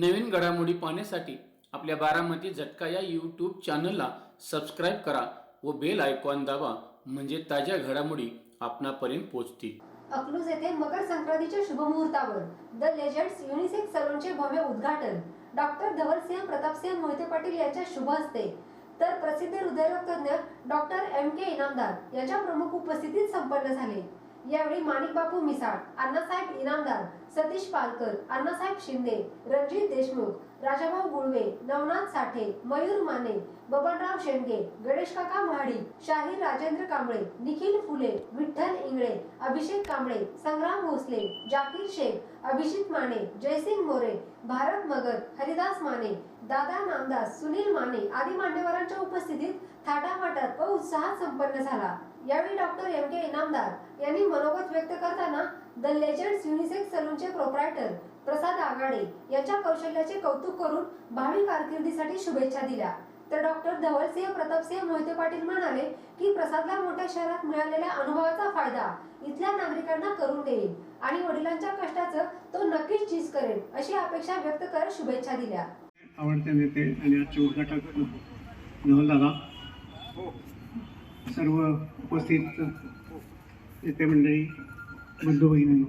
नवीन घडामोडी पाहण्यासाठी आपल्या बारामती झटका या यूट्यूब चॅनलला सबस्क्राईब करा व बेल आयकॉन दाबा म्हणजे ताज्या घडामोडी आपणापर्यंत पोहोचतील. अकलूज येथे मकर संक्रांतीच्या शुभमुहूर्तावर द लेजंड्स युनिसेक्स सलूनचे भव्य उद्घाटन. डॉक्टर धवलसिंह प्रतापसिंह मोहिते पाटील यांच्या शुभ हस्ते. तर प्रसिद्ध हृदयरोग तज्ञ डॉक्टर एम के इनामदार यांच्या प्रमुख उपस्थितीत संपन्न झाले. यावेळी माणिक बापू मिसाळ अण्णासाहेब इनामदार सतीश पालकर अण्णासाहेब शिंदे रणजित देशमुख राजाभाऊ गुळवे नवनाथ साठे मयूर माने बबनराव शेंडगे गणेश काका महाडी शाहीर राजेंद्र कांबळे निखिल फुले विठ्ठल इंगळे अभिषेक कांबळे संग्राम भोसले जाकीर शेख अभिजित माने जयसिंग मोरे भारत मगर हरिदास माने दादा नामदास सुनील माने आदी मान्यवरांच्या उपस्थितीत थाटामाटात व उत्साहात संपन्न झाला. यावेळी डॉक्टर एम के इनामदार यांनी मनोगत व्यक्त करताना द लेजंड्स युनिसेक्स सलूनचे प्रोप्रायटर प्रसाद आघाडे यांच्या कौशल्याचे कौतुक करून भावी कारकिर्दीसाठी शुभेच्छा दिल्या. तर डॉक्टर धवलसिंह प्रतापसिंह मोहिते पाटील म्हणाले की प्रसादला मोठ्या शहरात मिळालेल्या अनुभवाचा फायदा इथल्या नागरिकांना करून देईल आणि वडिलांच्या कष्टाचं तो नक्कीच चीज करेल अशी अपेक्षा व्यक्त करत शुभेच्छा दिल्या. आवडते नेते आणि आजचे उद्घाटक नवलदादा सर्व उपस्थित नेते मंडळी बंधू भगिनींनो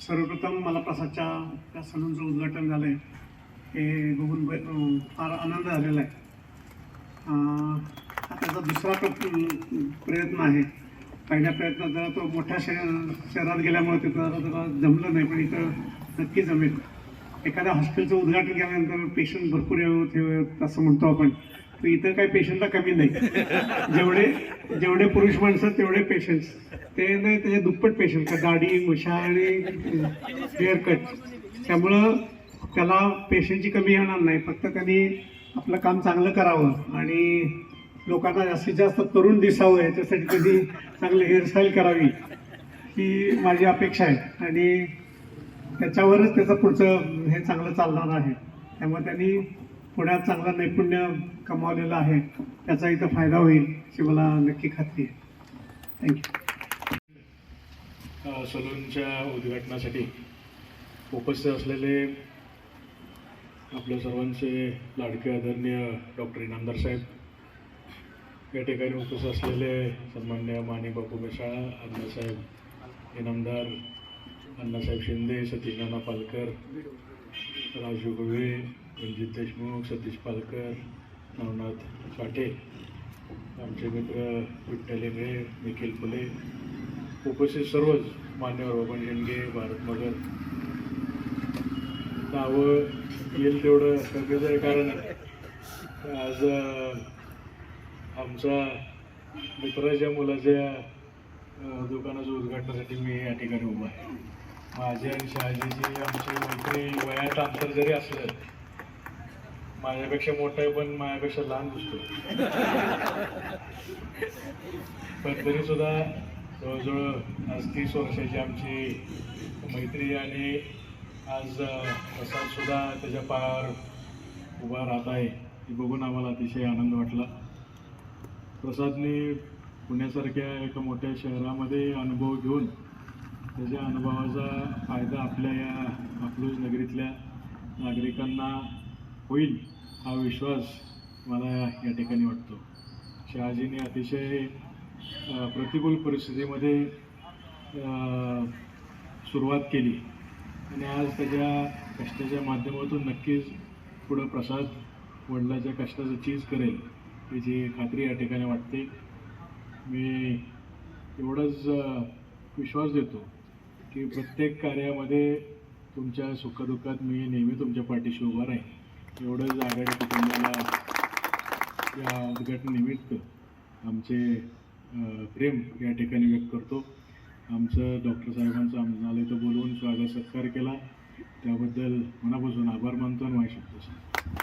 सर्वप्रथम मला प्रसादच्या त्या सलूनचं उद्घाटन झालं आहे हे बघून फार आनंद झालेला आहे. त्याचा दुसरा प्रयत्न आहे. पहिल्या प्रयत्नात जरा तो मोठ्या शहर शहरात गेल्यामुळे तिथं जरा जमलं नाही पण इथं नक्की जमेल. एखाद्या हॉस्पिटलचं उद्घाटन केल्यानंतर पेशंट भरपूर येत येत असं म्हणतो आपण. इथं काही पेशंटला कमी नाही. जेवढे जेवढे पुरुष माणसं तेवढे पेशंट्स ते नाही त्याचे दुप्पट पेशंट का दाढी मुशा आणि हेअर कट त्यामुळं त्याला पेशंटची कमी येणार नाही. फक्त त्यांनी आपलं काम चांगलं करावं. आणि लोकांना जास्तीत जास्त तरुण दिसावं. याच्यासाठी त्यांनी चांगली हेअरस्टाईल करावी. ही माझी अपेक्षा आहे. आणि त्याच्यावरच त्याचं पुढचं हे चांगलं चालणार आहे. त्यामुळे त्यांनी पुण्यात चांगला नैपुण्य कमावलेलं आहे त्याचा इथं फायदा होईल अशी मला नक्की खात्री आहे. थँक्यू सलूनच्या उद्घाटनासाठी उपस्थित असलेले आपल्या सर्वांचे लाडके आदरणीय डॉक्टर इनामदार साहेब या ठिकाणी उपस्थित असलेले सन्मान्य माने बापू मिसाळा अण्णासाहेब इनामदार अण्णासाहेब शिंदे सतीश नाना पालकर राजू गुळवे रणजित देशमुख सतीश पालकर नवनाथ साठे आमचे मित्र विठ्ठल इंगळे निखिल फुले उपस्थित सर्वच मान्यवर बाबा शेंडगे भारत मगर. नावं येईल तेवढं कमीच आहे कारण आज आमचा मित्राच्या मुलाच्या दुकानाचं उद्घाटनासाठी मी या ठिकाणी उभा आहे. माझी आणि शहाजीची आमची मैत्री वयात अंतर जरी असलं माझ्यापेक्षा मोठं आहे पण माझ्यापेक्षा लहान दिसतो पण तरी सुद्धा जवळजवळ आज तीस वर्षाची आमची मैत्री आणि आज प्रसाद सुद्धा त्याच्या पायावर उभा राहत आहे हे बघून आम्हाला अतिशय आनंद वाटला. प्रसादने पुण्यासारख्या एका मोठ्या शहरामध्ये अनुभव घेऊन त्याच्या अनुभवाचा फायदा आपल्या या अकलूज नगरीतल्या नागरिकांना होईल हा विश्वास मला या ठिकाणी वाटतो. शहाजीने अतिशय प्रतिकूल परिस्थितीमध्ये सुरुवात केली. आणि आज त्याच्या कष्टाच्या माध्यमातून नक्कीच पुढं प्रसाद वडिलाच्या कष्टाचं चीज करेल याची खात्री या ठिकाणी वाटते. मी एवढंच विश्वास देतो. की प्रत्येक कार्यामध्ये तुमच्या सुखदुःखात मी नेहमी तुमच्या पाठीशी उभा राहीन. एवढंच आघाडी कुटुंबाला या उद्घाटनानिमित्त आमचे प्रेम या ठिकाणी व्यक्त करतो. आमचं डॉक्टर साहेबांचं आम्हाला इथं बोलवून स्वागत सत्कार केला. त्याबद्दल मनापासून आभार मानतो आणि माहिती शब्द